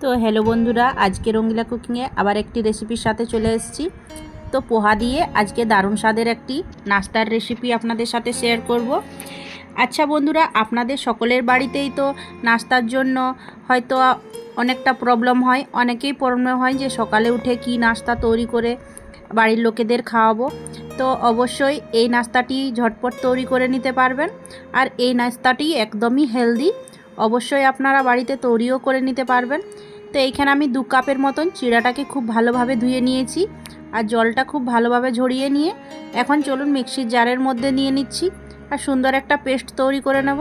তো হ্যালো বন্ধুরা, আজকে রঙ্গিলা কুকিংয়ে আবার একটি রেসিপির সাথে চলে এসেছি। তো পোহা দিয়ে আজকে দারুণ স্বাদের একটি নাস্তার রেসিপি আপনাদের সাথে শেয়ার করব। আচ্ছা বন্ধুরা, আপনাদের সকলের বাড়িতেই তো নাস্তার জন্য হয়তো অনেকটা প্রবলেম হয়, অনেকেই প্রবলেম হয় যে সকালে উঠে কি নাস্তা তৈরি করে বাড়ির লোকেদের খাওয়াবো। তো অবশ্যই এই নাস্তাটি ঝটপট তৈরি করে নিতে পারবেন। আর এই নাস্তাটি একদমই হেলদি অবশ্যই আপনারা বাড়িতে তৈরিও করে নিতে পারবেন। তো এইখানে আমি দু কাপের মতন চিড়াটাকে খুব ভালোভাবে ধুয়ে নিয়েছি আর জলটা খুব ভালোভাবে ঝরিয়ে নিয়ে এখন চলুন মিক্সির জারের মধ্যে নিয়ে নিচ্ছি আর সুন্দর একটা পেস্ট তৈরি করে নেব।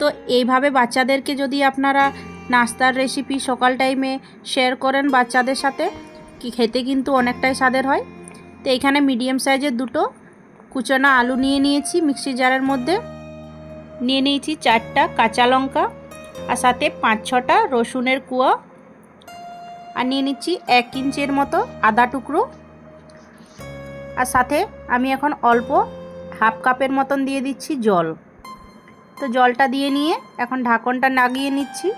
তো এইভাবে বাচ্চাদেরকে যদি আপনারা নাস্তার রেসিপি সকাল টাইমে শেয়ার করেন বাচ্চাদের সাথে, কি খেতে কিন্তু অনেকটাই স্বাদের হয়। তো এখানে মিডিয়াম সাইজের দুটো কুচনা আলু নিয়ে নিয়েছি মিক্সির জারের মধ্যে। নিয়ে নিয়েছি চারটা কাঁচা লঙ্কা আর সাথে পাঁচ ছটা রসুনের কুয়া। আর নিয়ে নিচ্ছি এক ইঞ্চের মতো আদা টুকরো। আর সাথে আমি এখন অল্প হাফ কাপের মতন দিয়ে দিচ্ছি জল। তো জলটা দিয়ে নিয়ে এখন ঢাকনটা লাগিয়ে নিচ্ছি,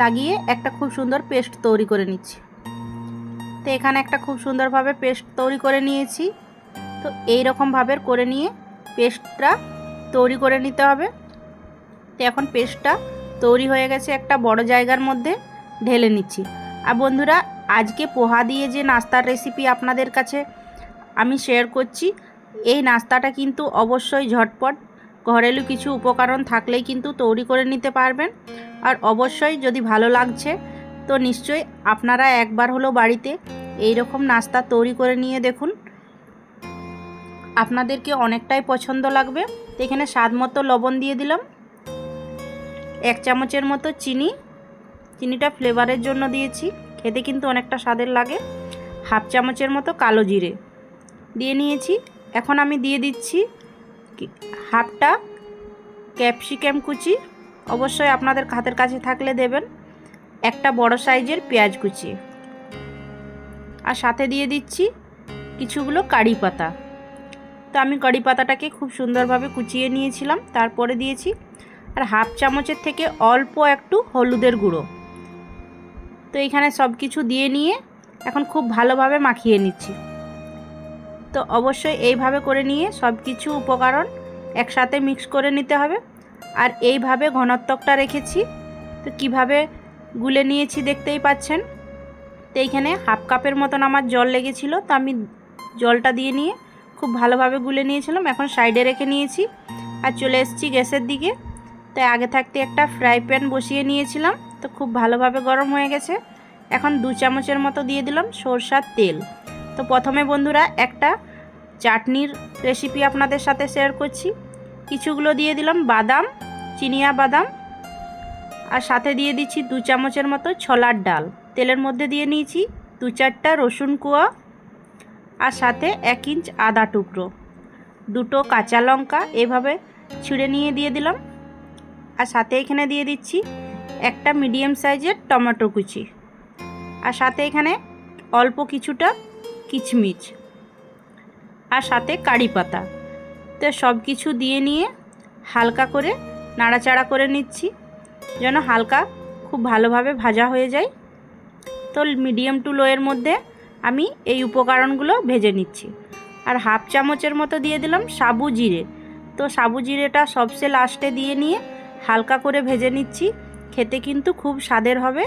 লাগিয়ে একটা খুব সুন্দর পেস্ট তৈরি করে নিচ্ছি। তো এখানে একটা খুব সুন্দরভাবে পেস্ট তৈরি করে নিয়েছি। তো এই রকমভাবে করে নিয়ে পেস্টটা তৈরি করে নিতে হবে। তো এখন পেস্টটা তৈরি হয়ে গেছে একটা বড় জায়গার মধ্যে ঢেলে নিচ্ছি। আর বন্ধুরা, আজকে পোহা দিয়ে যে নাস্তার রেসিপি আপনাদের কাছে আমি শেয়ার করছি, এই নাস্তাটা কিন্তু অবশ্যই ঝটপট ঘরেলু কিছু উপকরণ থাকলেই কিন্তু তৈরি করে নিতে পারবেন। আর অবশ্যই যদি ভালো লাগছে, তো নিশ্চয়ই আপনারা একবার হলো বাড়িতে এই রকম নাস্তা তৈরি করে নিয়ে দেখুন। আপনাদেরকে অনেকটাই পছন্দ লাগবে। তো এখানে স্বাদ মতো লবণ দিয়ে দিলাম। এক চামচের মতো চিনি। চিনিটা ফ্লেভারের জন্য দিয়েছি। খেতে কিন্তু অনেকটা স্বাদের লাগে। হাফ চামচের মতো কালো জিরে দিয়ে নিয়েছি। এখন আমি দিয়ে দিচ্ছি হাফটা ক্যাপসিকাম কুচি। অবশ্যই আপনাদের হাতের কাছে থাকলে দেবেন। একটা বড় সাইজের পেঁয়াজ কুচি। আর সাথে দিয়ে দিচ্ছি কিছুগুলো কারি পাতা। তো আমি কারি পাতাটাকে খুব সুন্দরভাবে কুচিয়ে নিয়েছিলাম, তারপরে দিয়েছি আর হাফ চামচের থেকে অল্প একটু হলুদের গুঁড়ো। তো এখানে সব কিছু দিয়ে নিয়ে এখন খুব ভালোভাবে মাখিয়ে নিচ্ছি। তো অবশ্যই এইভাবে করে নিয়ে সব কিছু উপকরণ একসাথে মিক্স করে নিতে হবে। আর এইভাবে ঘনত্বকটা রেখেছি। তো কীভাবে গুলে নিয়েছি দেখতেই পাচ্ছেন। তো এইখানে হাফ কাপের মতন আমার জল লেগেছিলো, তো আমি জলটা দিয়ে নিয়ে খুব ভালোভাবে গুলে নিয়েছিলাম, এখন সাইডে রেখে নিয়েছি। আর চলে এসেছি গ্যাসের দিকে। তাই আগে থাকতে একটা ফ্রাই প্যান বসিয়ে নিয়েছিলাম, তো খুব ভালোভাবে গরম হয়ে গেছে। এখন দু চামচের মতো দিয়ে দিলাম সরষার তেল। তো প্রথমে বন্ধুরা একটা চাটনির রেসিপি আপনাদের সাথে শেয়ার করছি। কিছুগুলো দিয়ে দিলাম বাদাম, চিনিয়া বাদাম, আর সাথে দিয়ে দিচ্ছি দু চামচের মতো ছোলার ডাল। তেলের মধ্যে দিয়ে নিয়েছি দু চারটা রসুন কুয়া আর সাথে এক ইঞ্চ আদা টুকরো। দুটো কাঁচা লঙ্কা এভাবে ছিঁড়ে নিয়ে দিয়ে দিলাম। আর সাথে এখানে দিয়ে দিচ্ছি একটা মিডিয়াম সাইজের টমেটো কুচি। আর সাথে এখানে অল্প কিছুটা কিচমিচ। আর সাথে কারি পাতা। তো সব কিছু দিয়ে নিয়ে হালকা করে নাড়াচাড়া করে নিচ্ছি, যেন হালকা খুব ভালোভাবে ভাজা হয়ে যায়। তো মিডিয়াম টু লোয়ের মধ্যে আমি এই উপকরণগুলো ভেজে নিচ্ছি। আর হাফ চামচের মতো দিয়ে দিলাম সাবু জিরে। তো সাবু জিরেটা সবসে লাস্টে দিয়ে নিয়ে হালকা করে ভেজে নিচ্ছি। খেতে কিন্তু খুব স্বাদের হবে।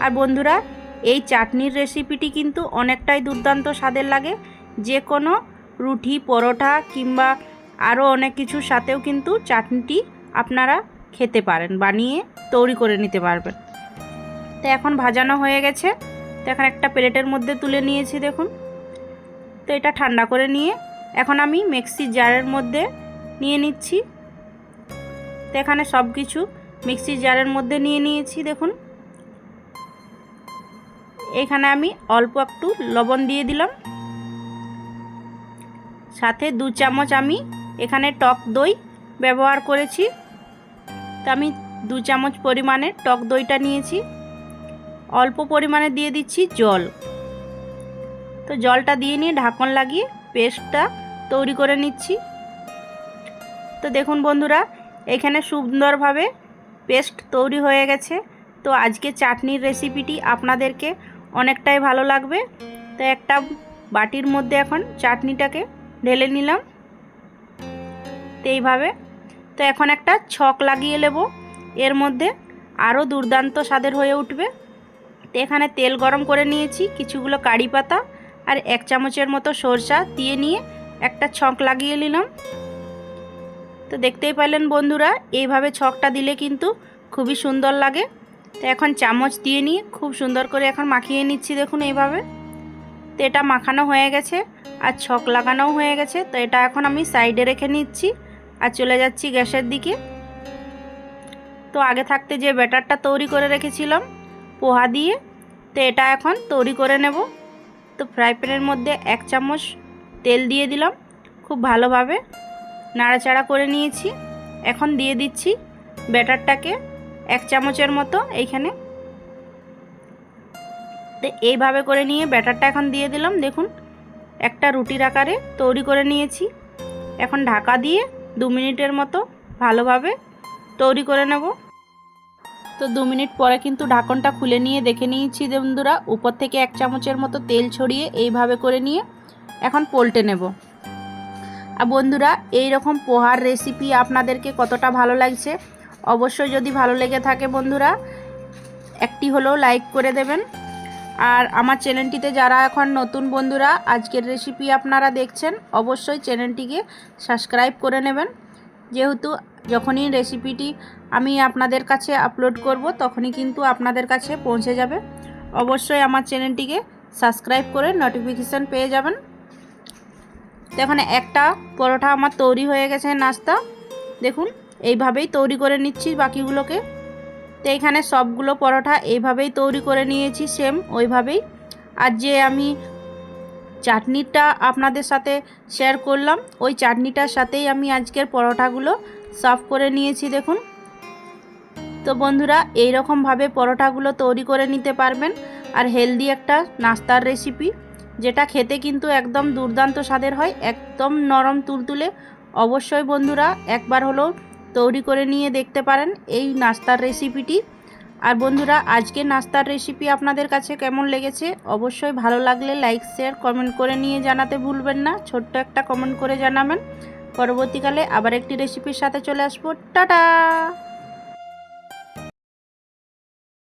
আর বন্ধুরা, এই চাটনির রেসিপিটি কিন্তু অনেকটাই দুর্দান্ত স্বাদের লাগে। যে কোনো রুটি, পরোটা কিংবা আরও অনেক কিছুর সাথেও কিন্তু চাটনিটি আপনারা খেতে পারেন, বানিয়ে তৈরি করে নিতে পারবেন। তো এখন ভাজানো হয়ে গেছে। তো এখন একটা প্লেটের মধ্যে তুলে নিয়েছি, দেখুন। তো এটা ঠান্ডা করে নিয়ে এখন আমি মিক্সির জারের মধ্যে নিয়ে নিচ্ছি। তো এখানে সব কিছু মিক্সির জারের মধ্যে নিয়ে নিয়েছি, দেখুন। এখানে আমি অল্প একটু লবণ দিয়ে দিলাম। সাথে দু চামচ আমি এখানে টক দই ব্যবহার করেছি। তো আমি দু চামচ পরিমাণে টক দইটা নিয়েছি। অল্প পরিমাণে দিয়ে দিচ্ছি জল। তো জলটা দিয়ে নিয়ে ঢাকন লাগিয়ে পেস্টটা তৈরি করে নিচ্ছি। তো দেখুন বন্ধুরা, এখানে সুন্দরভাবে পেস্ট তৈরি হয়ে গেছে। তো আজকে চাটনির রেসিপিটি আপনাদেরকে অনেকটাই ভালো লাগবে। তো একটা বাটির মধ্যে এখন চাটনিটাকে ঢেলে নিলাম। তো এইভাবে। তো এখন একটা ছক লাগিয়ে নেব। এর মধ্যে আরও দুর্দান্ত স্বাদের হয়ে উঠবে। এখানে তেল গরম করে নিয়েছি, কিছুগুলো কারি পাতা আর এক চামচের মতো সরষা দিয়ে নিয়ে একটা ছক লাগিয়ে নিলাম। তো দেখতেই পাইলেন বন্ধুরা, এইভাবে ছকটা দিলে কিন্তু খুবই সুন্দর লাগে। তো এখন চামচ দিয়ে নিয়ে খুব সুন্দর করে এখন মাখিয়ে নিচ্ছি দেখুন এইভাবে। তো এটা মাখানো হয়ে গেছে আর ছক লাগানোও হয়ে গেছে। তো এটা এখন আমি সাইডে রেখে নিচ্ছি আর চলে যাচ্ছি গ্যাসের দিকে। তো আগে থাকতে যে ব্যাটারটা তৈরি করে রেখেছিলাম পোহা দিয়ে তো এটা এখন তৈরি করে নেব। তো ফ্রাই প্যানের মধ্যে এক চামচ তেল দিয়ে দিলাম, খুব ভালোভাবে নাড়াচাড়া করে নিয়েছি। এখন দিয়ে দিচ্ছি ব্যাটারটাকে এক চামচের মতো এইখানে। তো এইভাবে করে নিয়ে ব্যাটারটা এখন দিয়ে দিলাম, দেখুন, একটা রুটির আকারে তৈরি করে নিয়েছি। এখন ঢাকা দিয়ে দু মিনিটের মতো ভালোভাবে তৈরি করে নেব। তো দু মিনিট পরে কিন্তু ঢাকনটা খুলে নিয়ে দেখে নিয়েছি বন্ধুরা, উপর থেকে এক চামচের মতো তেল ছড়িয়ে এইভাবে করে নিয়ে এখন পোল্টে নেব। আর বন্ধুরা এই রকম পোহার রেসিপি আপনাদেরকে কতটা ভালো লাগছে, অবশ্যই যদি ভালো লেগে থাকে বন্ধুরা, একটি হলেও লাইক করে দেবেন। আর আমার চ্যানেলটিতে যারা এখন নতুন বন্ধুরা, আজকের রেসিপি আপনারা দেখছেন, অবশ্যই চ্যানেলটিকে সাবস্ক্রাইব করে নেবেন। যেহেতু যখনই রেসিপিটি আমি আপনাদের কাছে আপলোড করব, তখনই কিন্তু আপনাদের কাছে পৌঁছে যাবে। অবশ্যই আমার চ্যানেলটিকে সাবস্ক্রাইব করে নোটিফিকেশান পেয়ে যাবেন। তো এখানে একটা পরোটা আমার তৈরি হয়ে গেছে নাস্তা। দেখুন, এইভাবেই তৈরি করে নিচ্ছি বাকিগুলোকে। তো এখানে সবগুলো পরোটা এইভাবেই তৈরি করে নিয়েছি সেম ওইভাবেই। আর যে আমি চাটনিটা আপনাদের সাথে শেয়ার করলাম, ওই চাটনিটার সাথেই আমি আজকের পরোটাগুলো সার্ভ করে নিয়েছি, দেখুন। তো বন্ধুরা এই রকমভাবে পরোটাগুলো তৈরি করে নিতে পারবেন। আর হেলদি একটা নাস্তার রেসিপি, যেটা খেতে কিন্তু একদম দুর্দান্ত স্বাদের হয়, একদম নরম তুলতুলে। অবশ্যই বন্ধুরা, একবার হলেও তৈরি করে নিয়ে দেখতে পারেন এই নাস্তার রেসিপিটি। আর বন্ধুরা আজকে নাস্তার রেসিপি আপনাদের কাছে কেমন লেগেছে? অবশ্যই ভালো লাগলে লাইক, শেয়ার, কমেন্ট করে নিয়ে জানাতে ভুলবেন না। ছোট্ট একটা কমেন্ট করে জানাবেন। পরবর্তীকালে আবার একটি রেসিপির সাথে চলে আসব। টাটা!